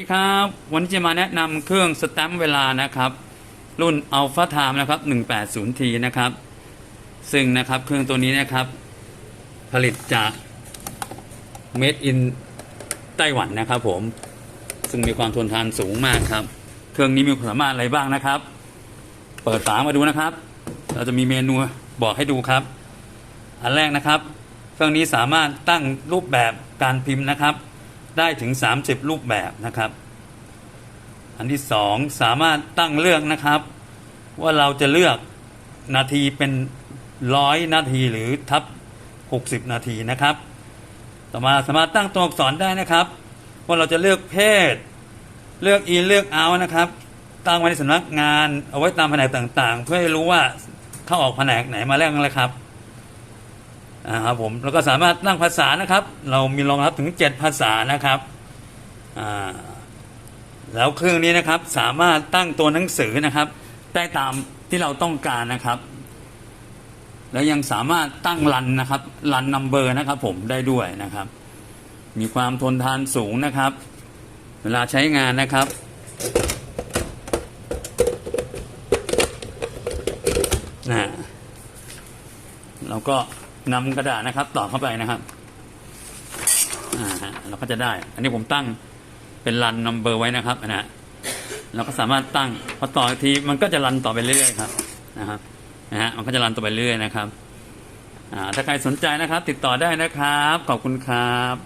สวัสดีครับวันนี้จะมาแนะนำเครื่องสแตมป์เวลานะครับ รุ่น Alpha Time นะครับ 180T นะครับ ซึ่งนะครับเครื่องตัวนี้นะครับ ผลิตจาก Made in ไต้หวันนะครับผม ซึ่งมีความทนทานสูงมากครับ เครื่องนี้มีความสามารถอะไรบ้างนะครับ เปิดฝามาดูนะครับ เราจะมีเมนูบอกให้ดูครับ อันแรกนะครับ เครื่องนี้สามารถตั้งรูปแบบการพิมพ์นะครับ ได้ถึง 30 รูปแบบนะครับ อันที่สองสามารถตั้งเลือกนะครับ ว่าเราจะเลือกนาทีเป็นร้อยนาทีหรือทับ 60 นาทีนะครับ ต่อมาสามารถตั้งตัวอักษรได้นะครับ ว่าเราจะเลือกเพศ เลือกอินเลือกเอานะครับ ตั้งไว้ในสำนักงานเอาไว้ตามแผนกต่างๆ เพื่อให้รู้ว่าเข้าออกแผนกไหนมาแล้วกันเลยครับ อ่าครับผมแล้วก็สามารถตั้งภาษานะครับ เรามีรองรับถึง 7 ภาษานะครับอ่าแล้วเครื่องนี้นะครับสามารถตั้งตัวหนังสือนะครับ ได้ตามที่เราต้องการนะครับ แล้วยังสามารถตั้งรันนะครับรันนัมเบอร์นะครับ ผมได้ด้วยนะครับ มีความทนทานสูงนะครับ เวลาใช้งานนะครับนะเราก็ นำกระดาษนะครับต่อเข้าไปนะครับอ่าฮะเราก็จะได้ อันนี้ผมตั้งเป็นรันนัมเบอร์ไว้นะครับนะฮะเราก็สามารถตั้งพอต่อกทีมันก็จะรันต่อไปเรื่อยๆครับนะครับนะฮะมันก็จะรันต่อไปเรื่อยนะครับอ่าถ้าใครสนใจนะครับ ติดต่อได้นะครับ ขอบคุณครับ